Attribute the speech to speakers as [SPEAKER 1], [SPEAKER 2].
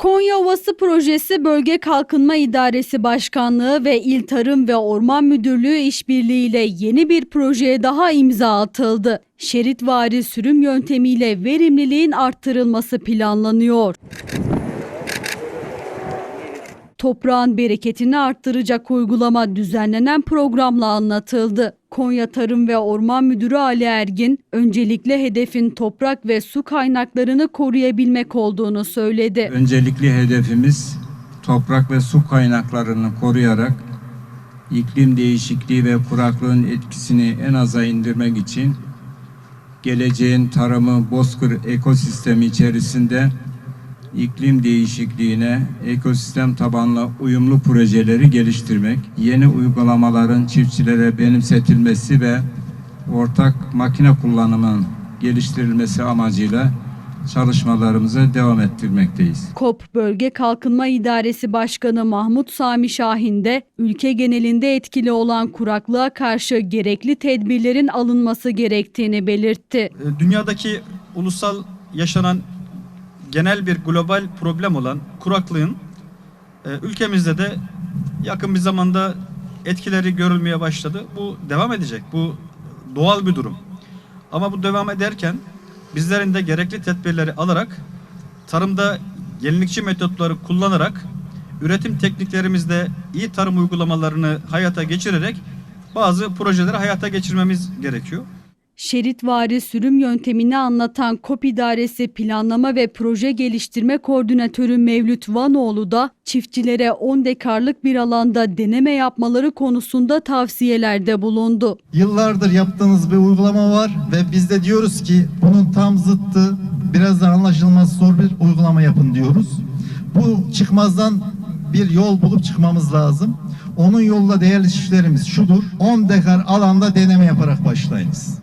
[SPEAKER 1] Konya Ovası Projesi Bölge Kalkınma İdaresi Başkanlığı ve İl Tarım ve Orman Müdürlüğü işbirliğiyle yeni bir projeye daha imza atıldı. Şeritvari sürüm yöntemiyle verimliliğin arttırılması planlanıyor. Toprağın bereketini arttıracak uygulama düzenlenen programla anlatıldı. Konya Tarım ve Orman Müdürü Ali Ergin, öncelikle hedefin toprak ve su kaynaklarını koruyabilmek olduğunu söyledi.
[SPEAKER 2] Öncelikli hedefimiz toprak ve su kaynaklarını koruyarak iklim değişikliği ve kuraklığın etkisini en aza indirmek için geleceğin tarımı bozkır ekosistemi içerisinde iklim değişikliğine ekosistem tabanlı uyumlu projeleri geliştirmek, yeni uygulamaların çiftçilere benimsetilmesi ve ortak makine kullanımının geliştirilmesi amacıyla çalışmalarımızı devam ettirmekteyiz.
[SPEAKER 1] KOP Bölge Kalkınma İdaresi Başkanı Mahmut Sami Şahin de ülke genelinde etkili olan kuraklığa karşı gerekli tedbirlerin alınması gerektiğini belirtti.
[SPEAKER 3] Dünyadaki ulusal yaşanan genel bir global problem olan kuraklığın e, ülkemizde de yakın bir zamanda etkileri görülmeye başladı. Bu devam edecek. Bu doğal bir durum. Ama bu devam ederken bizlerin de gerekli tedbirleri alarak tarımda yenilikçi metotları kullanarak üretim tekniklerimizde iyi tarım uygulamalarını hayata geçirerek bazı projeleri hayata geçirmemiz gerekiyor.
[SPEAKER 1] Şeritvari sürüm yöntemini anlatan KOP İdaresi Planlama ve Proje Geliştirme Koordinatörü Mevlüt Vanoğlu da çiftçilere 10 dekarlık bir alanda deneme yapmaları konusunda tavsiyelerde bulundu.
[SPEAKER 4] Yıllardır yaptığınız bir uygulama var ve biz de diyoruz ki bunun tam zıttı biraz da anlaşılması zor bir uygulama yapın diyoruz. Bu çıkmazdan bir yol bulup çıkmamız lazım. Onun yolla değerli çiftçilerimiz şudur. 10 dekar alanda deneme yaparak başlayınız.